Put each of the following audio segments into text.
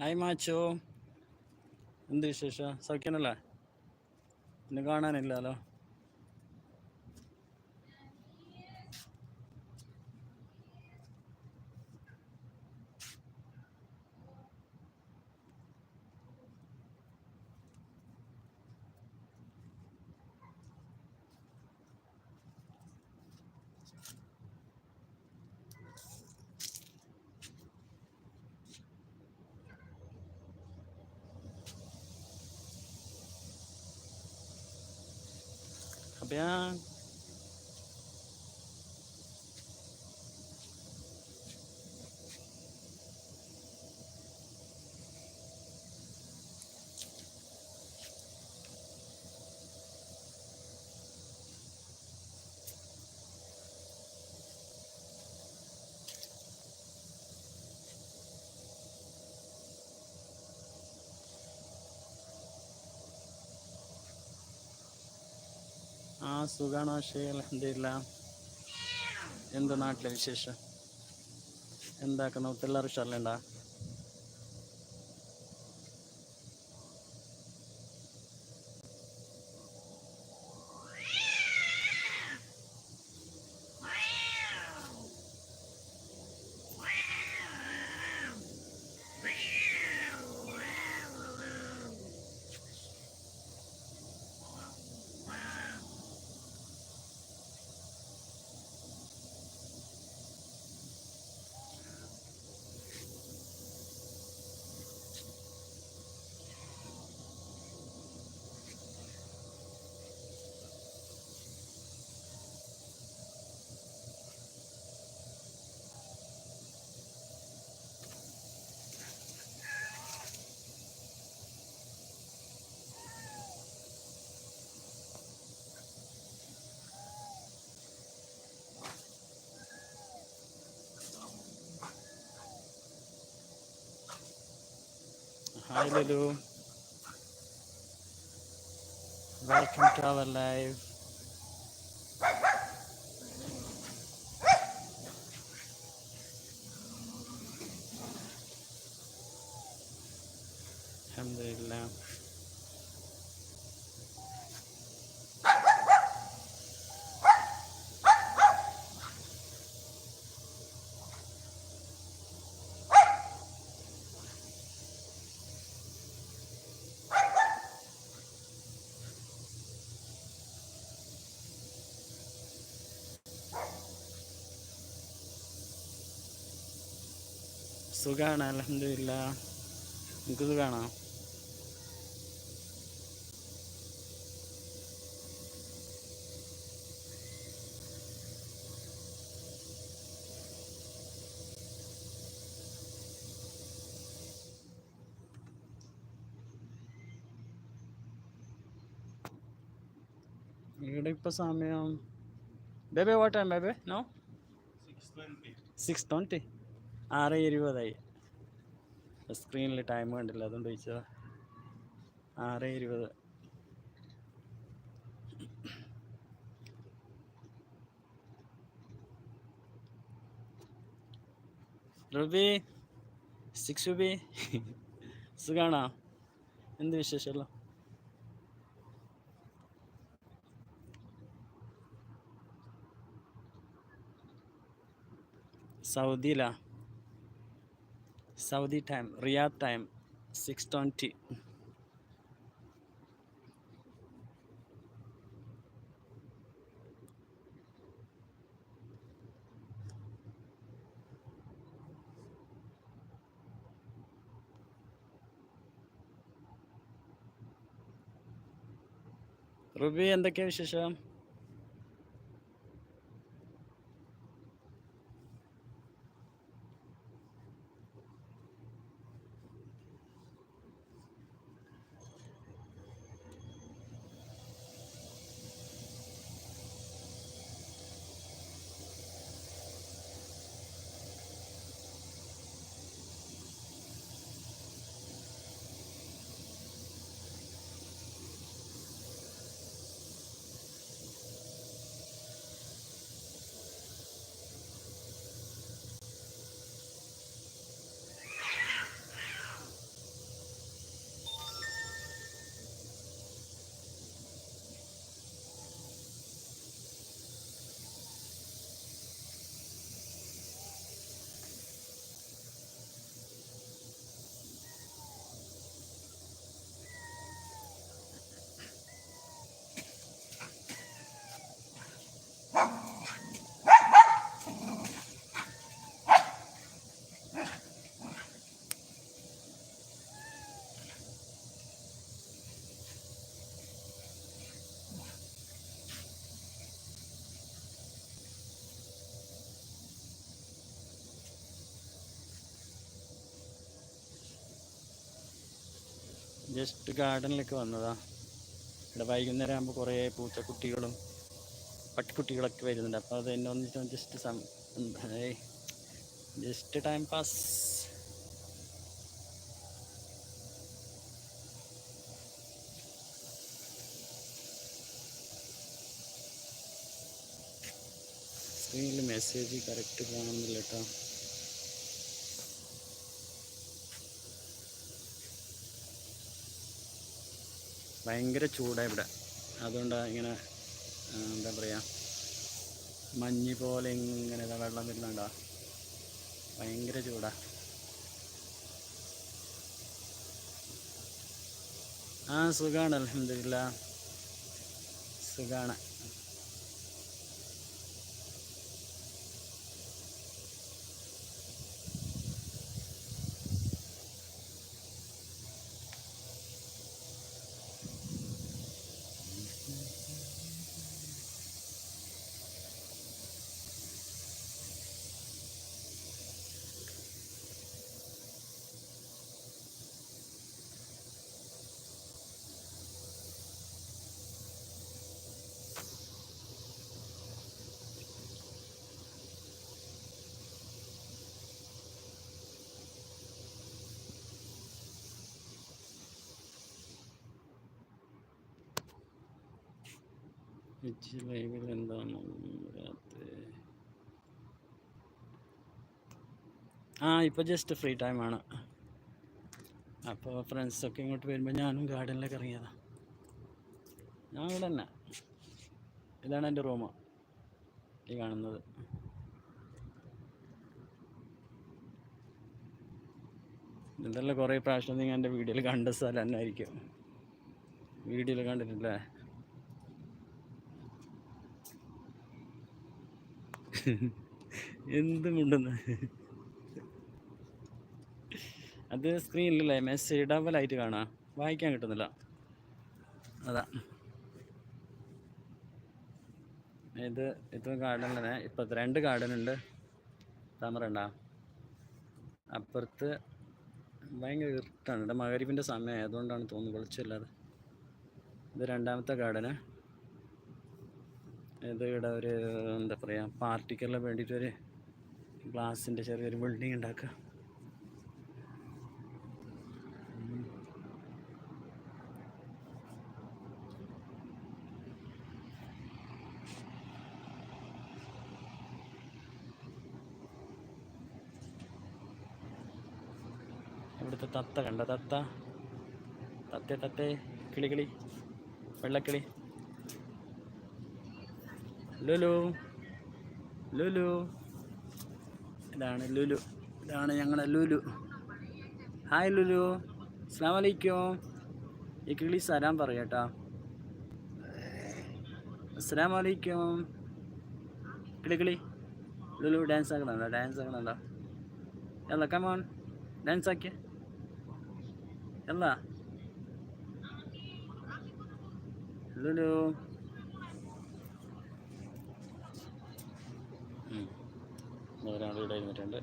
Hi മാച്ചോ. എന്ത് വിശേഷം? സൗഖ്യനല്ലേ ഇന്ന് കാണാനില്ലല്ലോ. 不 ആ സുഖാണ് ആശയ അലഹമില്ല എന്ത് നാട്ടിലെ വിശേഷം? എന്താക്കുന്ന എല്ലാവരും ഉഷാറിലുണ്ടാ hi Lulu welcome to our live സുഖാണ് അലഹമില്ല നിങ്ങൾക്ക് സുഖമാണോ ഇവിടെ ഇപ്പൊ സമയം? ബേബേ വാട്ട് ടൈം ബേബേ? നോ സിക്സ് ട്വന്റി ആറ് ഇരുപതായി സ്ക്രീനിൽ ടൈം കണ്ടില്ല അതുകൊണ്ട് ചോദിച്ചതാ. ആറ് ഇരുപത് റുബി സിക്സ് റുബി സുഖാണോ? എന്ത് വിശേഷമല്ലോ സൗദിയിലാ? Saudi time Riyadh time six twenty Ruby എന്തൊക്കെയാണ് വിശേഷം? ജസ്റ്റ് ഗാർഡനിലേക്ക് വന്നതാ. ഇവിടെ വൈകുന്നേരം ആകുമ്പോൾ കുറേ പൂച്ചക്കുട്ടികളും പട്ടിക്കുട്ടികളൊക്കെ വരുന്നുണ്ട്. അപ്പോൾ അത് എന്നെ വന്നിട്ട് just some just time pass സ്ക്രീനിൽ മെസ്സേജ് കറക്റ്റ് കാണുന്നില്ല കേട്ടോ ഭയങ്കര ചൂടാണ് ഇവിടെ. അതുകൊണ്ടാണ് ഇങ്ങനെ എന്താ പറയുക മഞ്ഞ് പോലെ ഇങ്ങനെ വെള്ളം വരുന്നുണ്ടോ? ഭയങ്കര ചൂടാ. ആ സുഖമാണ് അലഹമില്ല സുഖാണ്. വിച്ച് ലൈവിൽ എന്താണ് ആ ഇപ്പോൾ ജസ്റ്റ് ഫ്രീ ടൈം ടൈമാണ് അപ്പോൾ ഫ്രണ്ട്സൊക്കെ ഇങ്ങോട്ട് വരുമ്പോൾ ഞാനും ഗാർഡനിലേക്ക് ഇറങ്ങിയതാണ് ഞാൻ ഇവിടെ തന്നെ. ഇതാണ് എന്റെ റൂം ഈ കാണുന്നത്. ഇതെല്ലാം കുറേ പ്രാവശ്യം നിങ്ങൾ എന്റെ വീഡിയോയിൽ കണ്ട സ്ഥലം തന്നെ ആയിരിക്കും വീഡിയോയിൽ കണ്ടിട്ടില്ലേ? എന്തും മുണ്ടെന്ന്? അത് സ്ക്രീനിലല്ലേ മെസ്സേജ് ഡബിളായിട്ട് കാണാം. വായിക്കാൻ കിട്ടുന്നില്ല. അതാ. ഇത് ഇത്ര ഗാർഡൻ തന്നെ ഇപ്പം രണ്ട് ഗാർഡൻ ഉണ്ട്. താമര ഉണ്ടാ അപ്പുറത്ത് ഭയങ്കര ഇഷ്ടമാണ് ഇവിടെ മകരിപ്പിന്റെ സമയം. ആയതുകൊണ്ടാണ് തോന്നുന്നു വെളിച്ചമില്ലാതെ. ഇത് രണ്ടാമത്തെ ഗാർഡന് ഇത് ഇവിടെ ഒരു എന്താ പറയുക പാർട്ടിക്കലിന് വേണ്ടിയിട്ട് ഒരു ഗ്ലാസിന്റെ ചെറിയൊരു ബിൽഡിംഗ് ഉണ്ടാക്കുക ഇവിടുത്തെ തത്ത കണ്ട? തത്ത. തത്തേ തത്തേ കിളി കിളി വെള്ളക്കിളി. ലുലു. ലുലു. ഇതാണ് ലുലു. ഇതാണ് ഞങ്ങളുടെ ലുലു. ഹായ് ലുലു. അസ്സാം വലൈക്കും ഈ കിളി സലാം പറയട്ടോ. അസ്സാം വലൈക്കും കിളി. ലുലു ഡാൻസ് ആക്കണുണ്ടോ ഡാൻസ് ആക്കണുണ്ടോ അല്ല കമോൺ ഡാൻസ് ആക്കിയ. എല്ലാ ലുലു. ഒരാൾ ഇവിടെ ഇരുന്നിട്ടുണ്ട്.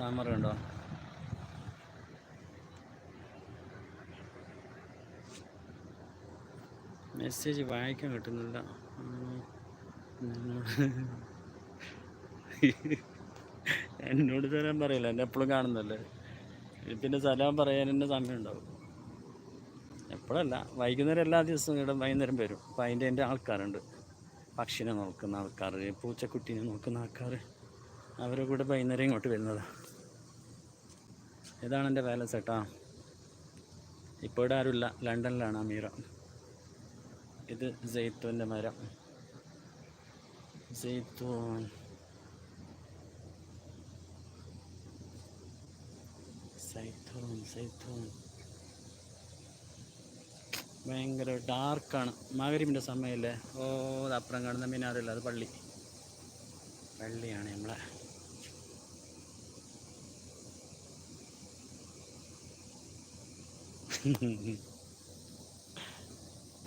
താമര ഉണ്ടോ? മെസ്സേജ് വായിക്കാൻ കിട്ടുന്നില്ല. എന്നോട് തരാൻ പറയില്ല. എന്നെ എപ്പോഴും കാണുന്നല്ലേ പിന്നെ സലാം പറയാൻ തന്നെ സമയം ഉണ്ടാവും എപ്പോഴല്ല വൈകുന്നേരം എല്ലാ ദിവസവും ഇവിടെ വൈകുന്നേരം വരും. അപ്പം അതിന്റെ എന്റെ ആൾക്കാരുണ്ട്. പക്ഷിനെ നോക്കുന്ന ആൾക്കാർ പൂച്ചക്കുട്ടീനെ നോക്കുന്ന ആൾക്കാർ അവരെ കൂടെ വൈകുന്നേരം ഇങ്ങോട്ട് വരുന്നതാണ് ഇതാണ് എന്റെ വേല കേട്ടോ ഇപ്പോൾ ഇവിടെ ആരുമില്ല. ലണ്ടനിലാണ് അമീറ. ഇത് ജെയ്ത്തൂന്റെ മരം. ജെയ്ത്തൂൻ സൈത്തൂൻ സൈത്തൂൻ ഭയങ്കര ഡാർക്കാണ് മകരിമിന്റെ സമയമല്ലേ ഓ അത് അപ്പുറം കാണുന്ന മിനാറില്ല അത് പള്ളി. പള്ളിയാണ് നമ്മളെ.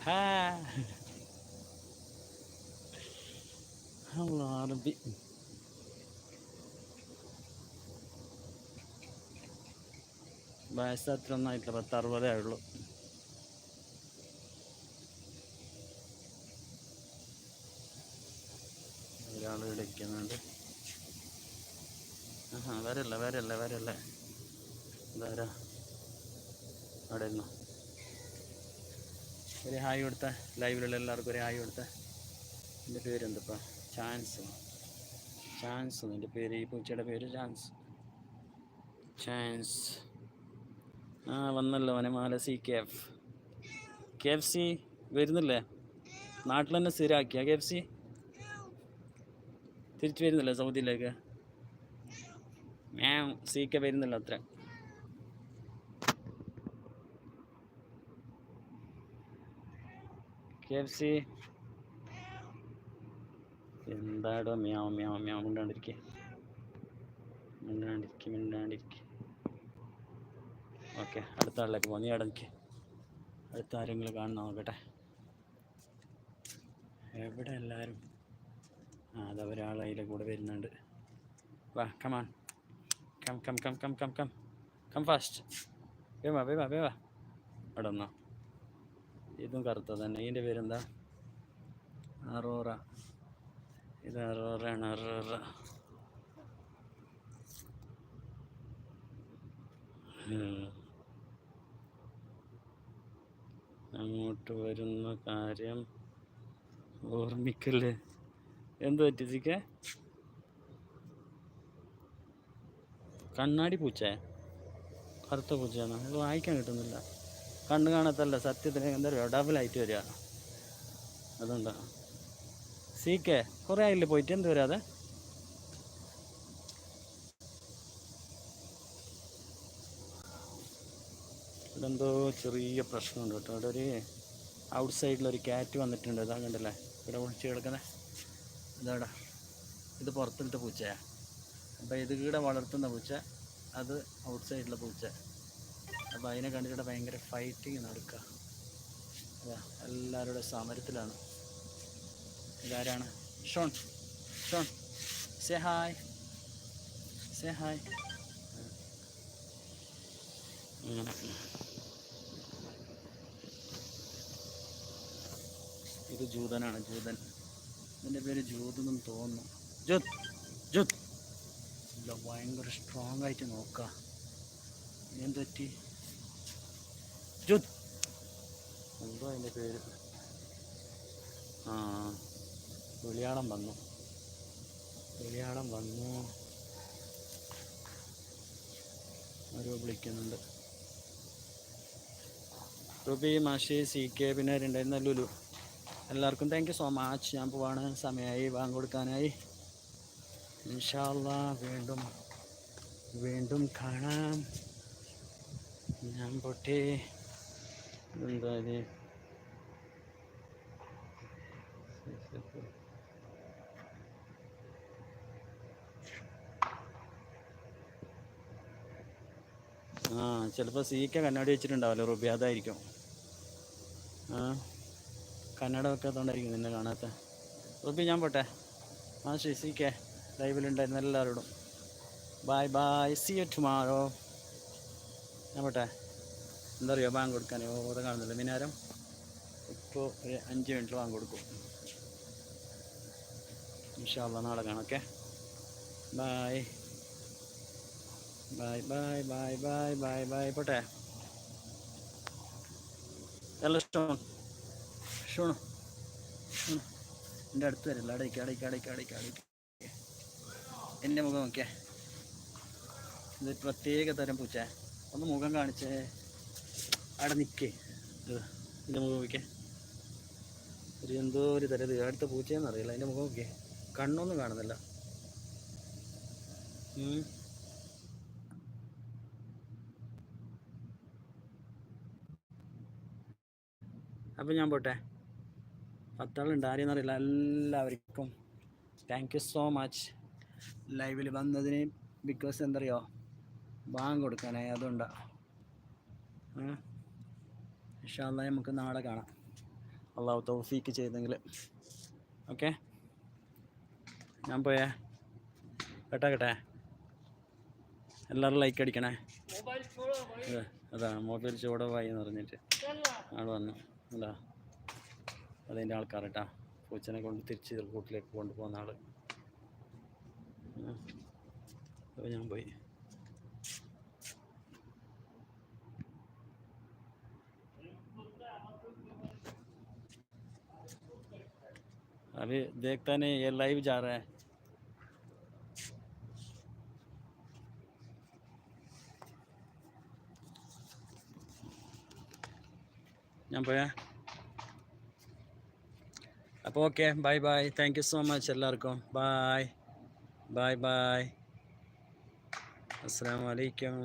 ഹാ. അറബി. വയസ്സ് അത്ര ഒന്നായിട്ടില്ല പത്ത് അറുപതേ ഉള്ളൂ ഒരാൾ ഇരിക്കുന്നുണ്ട്. ആ വരല്ല വരല്ല വരല്ല. ഇതാരാ? അവിടെ ഇരുന്നോ? ഒരു ഹായ് കൊടുത്ത ലൈവിലുള്ള എല്ലാവർക്കും ഒരു ഹായ് കൊടുത്ത. എന്റെ പേര് എന്തപ്പാ ചാൻസ്. ചാൻസ് എന്റെ പേര്? ഈ പൂച്ചയുടെ പേര് ചാൻസ്. ചാൻസ്. ആ വന്നല്ലോ Vanamala C K F. K F C വരുന്നില്ലേ? നാട്ടിൽ തന്നെ സ്ഥിരമാക്കിയ കെ എഫ് സി? തിരിച്ചു വരുന്നില്ല സൗദിയിലേക്ക്? ഞാൻ സി കെ വരുന്നില്ല അത്ര. K F C? എന്താടോ മ്യാവ് മ്യാവ് മ്യാവ് മിണ്ടാണ്ടിരിക്കെ. മിണ്ടാണ്ടിരിക്കെ മിണ്ടാണ്ടിരിക്കെ. ഓക്കെ അടുത്ത ആളിലേക്ക് പോകാം നീ അവിടെ നിൽക്ക്. അടുത്ത ആരെങ്കിലും കാണണം നോക്കട്ടെ. എവിടെ എല്ലാവരും ആ അത് ഒരാൾ അതിലെ കൂടെ വരുന്നുണ്ട്. വാ come on come come come come come come come fast വേവാ വേവാ വേവാ അവിടെ ഒന്നോ ഇതും കറുത്ത തന്നെ. ഇതിന്റെ പേരെന്താ? അറോറ. ഇത് അറോറയാണ് അറോറ. ഉം. അങ്ങോട്ട് വരുന്ന കാര്യം ഓർമ്മിക്കല്ലേ? എന്ത് പറ്റി കണ്ണാടി പൂച്ച? കറുത്ത പൂച്ചയാണ്? അത് വായിക്കാൻ കിട്ടുന്നില്ല. കണ്ണ് കാണത്തല്ല സത്യത്തിന് എന്താ പറയുക? ഡബിളായിട്ട് വരിക. അതുകൊണ്ടാണ് സീക്കേ കുറേ ആയില്ലേ പോയിട്ട്? എന്ത് വരാതെ ഇവിടെ എന്തോ ചെറിയ പ്രശ്നമുണ്ട് കേട്ടോ. ഇവിടെ ഒരു ഔട്ട് സൈഡിലൊരു ക്യാറ്റ് വന്നിട്ടുണ്ട്. ഇതാ കണ്ടല്ലേ? ഇവിടെ ഒളിച്ച് കിടക്കുന്നത് ഇതാടാ. ഇത് പുറത്തിലത്തെ പൂച്ചയാ. അപ്പോൾ ഇത് കീടെ വളർത്തുന്ന പൂച്ച അത് ഔട്ട് സൈഡിലെ പൂച്ച. അപ്പോൾ അതിനെ കണ്ടിട്ട് ഭയങ്കര ഫൈറ്റിങ് നടക്കുക എല്ലാവരുടെ സമരത്തിലാണ്. ഇതാരാണ്? Shon. Shon. Say hi say hi അങ്ങനെ ഇത് ജൂതനാണ് ജൂതൻ. ഇതിന്റെ പേര് ജൂതെന്നും തോന്നുന്നു. ജൂത് ജൂത്. ഇല്ല ഭയങ്കര സ്ട്രോങ് ആയിട്ട് നോക്ക. എന്ത് പറ്റി? ജൂത്. എന്തോ അതിന്റെ പേര്? ആ വെളിയാളം വന്നു. വെളിയാളം വന്നു. ആരോ വിളിക്കുന്നുണ്ട്. റുബി മാഷി സി കെ പിന്നെ രണ്ടായിരുന്ന ലുലു. എല്ലാവർക്കും താങ്ക് യു സോ മച്ച് ഞാൻ പോവാണ് സമയമായി വാങ്ങി കൊടുക്കാനായി. ഇൻഷാല്ല വീണ്ടും വീണ്ടും കാണാം. ഞാൻ പൊട്ടി. എന്താ ആ ചിലപ്പോൾ സീക്ക കണ്ണാടി വെച്ചിട്ടുണ്ടാവല്ലോ റുബി അതായിരിക്കും. ആ. കന്നഡ വെക്കാത്തതുകൊണ്ടായിരിക്കും നിന്നെ കാണാത്ത. റുബി ഞാൻ പോട്ടെ. ആ ശരി സീക്കെ ലൈവിലുണ്ടായിരുന്ന എല്ലാവരോടും. Bye bye see you tomorrow ഞാൻ പോട്ടെ. എന്താ പറയുക ബാങ്ക് കൊടുക്കാൻ. ഓരോ കാണുന്നില്ല. മിനാരം ഇപ്പോൾ ഒരു അഞ്ച് മിനിറ്റിൽ ബാങ്ക് കൊടുക്കും. ഇൻഷാല്ല നാളെ കാണാം. Okay? Bye bye bye bye bye bye bye പോട്ടെ? എല്ലാം ഷോൺ ഷോണു എന്റെ അടുത്ത് വരില്ല അടയ്ക്ക് അടയ്ക്ക് അടയ്ക്ക് അടയ്ക്ക് അടയ്ക്ക്. എന്റെ മുഖം നോക്കിയേ. ഇത് പ്രത്യേക തരം പൂച്ച ഒന്ന് മുഖം കാണിച്ചേ. അവിടെ നിൽക്കേ എന്റെ മുഖം നോക്കിയേ. ഒരു എന്തോ ഒരു തരം അടുത്ത പൂച്ചയെന്ന് അറിയില്ല. അതിന്റെ മുഖം നോക്കിയേ. കണ്ണൊന്നും കാണുന്നില്ല. അപ്പം ഞാൻ പോട്ടെ. പത്താളുണ്ട്. ആരെയെന്ന് അറിയില്ല. എല്ലാവർക്കും താങ്ക് യു സോ മച്ച് ലൈവിൽ വന്നതിന് ബിക്കോസ് എന്തറിയോ? ബാങ്ക് കൊടുക്കാനായി. അതുകൊണ്ടാണ് ഇൻഷാല്ല നമുക്ക് നാളെ കാണാം. അള്ളാഹു തൗഫീക്ക് ചെയ്തെങ്കിൽ ഓക്കെ ഞാൻ പോയേ. കേട്ടാ കേട്ടെ. എല്ലാവരും ലൈക്ക് അടിക്കണേ. അതാ മൊബൈൽ ചൂടവായി എന്ന് പറഞ്ഞിട്ട്. ആൾ വന്നു. അതാ. അതിൻ്റെ ആൾക്കാർ കേട്ടാ പൂച്ചനെ കൊണ്ട് തിരിച്ച് കൂട്ടിലേക്ക് കൊണ്ടുപോകുന്ന ആള് ഉം. അപ്പോൾ ഞാൻ പോയി अभी देखता नहीं ये लाइव जा रहा है ഞാൻ പോയാ അപ്പോൾ okay bye bye. Thank you so much എല്ലാവർക്കും. ബൈ ബൈ ബൈ അസ്സാം വലൈക്കും